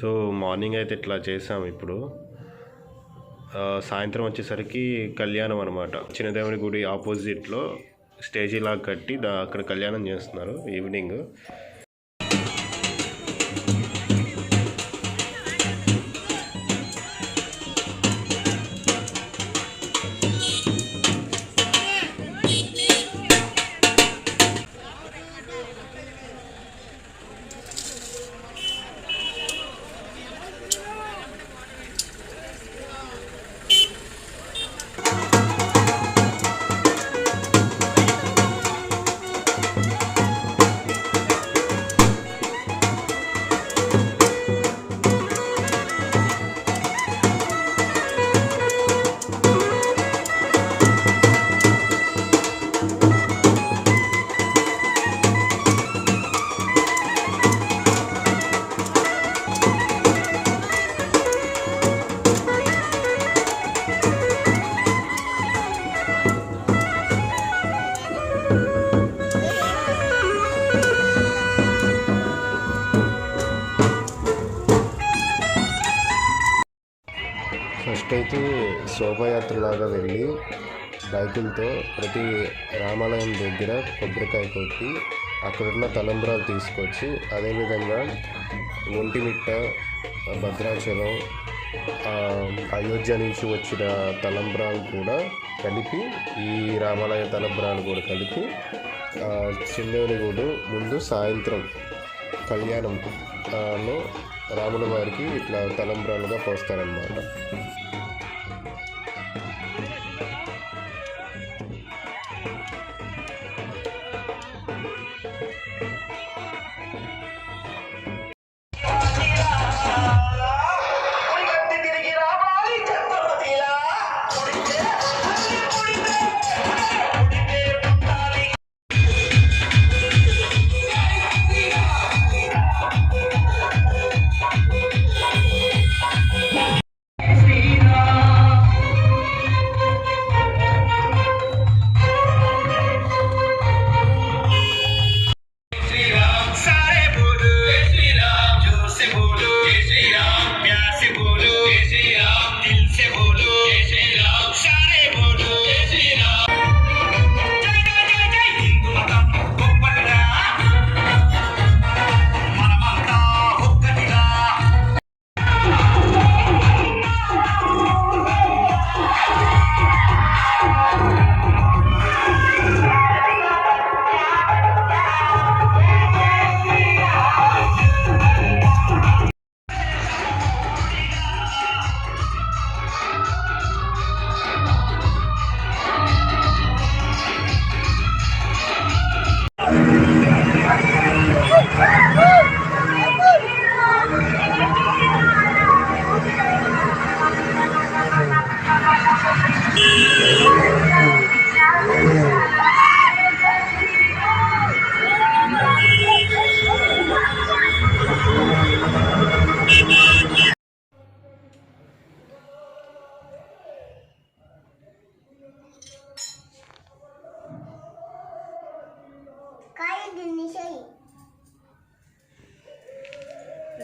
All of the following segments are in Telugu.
సో మార్నింగ్ అయితే ఇట్లా చేసాం ఇప్పుడు. సాయంత్రం వచ్చేసరికి కళ్యాణం అనమాట చిన్నదేవుని గుడి ఆపోజిట్లో స్టేజ్ కట్టి దా అక్కడ కళ్యాణం చేస్తున్నారు ఈవినింగ్. ఫస్ట్ అయితే శోభాయాత్రలాగా వెళ్ళి బైకులతో ప్రతి రామాలయం దగ్గర కొబ్బరికాయ కొట్టి అక్కడున్న తలంబ్రాలు తీసుకొచ్చి అదేవిధంగా ఒంటిమిట్ట భద్రాచలం అయోధ్య నుంచి వచ్చిన తలంబ్రాలు కూడా కలిపి ఈ రామాలయ తలంబ్రాలు కూడా కలిపి ఆ, గుడి ముందు సాయంత్రం కళ్యాణం రాముల వారికి ఇట్లా తలంబ్రాలుగా పోస్తారనమాట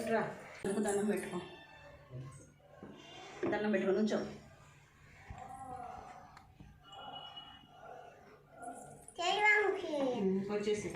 రా. అందుకు దండం పెట్టుకో. దండం పెట్టుకో నుంచో. వచ్చేసి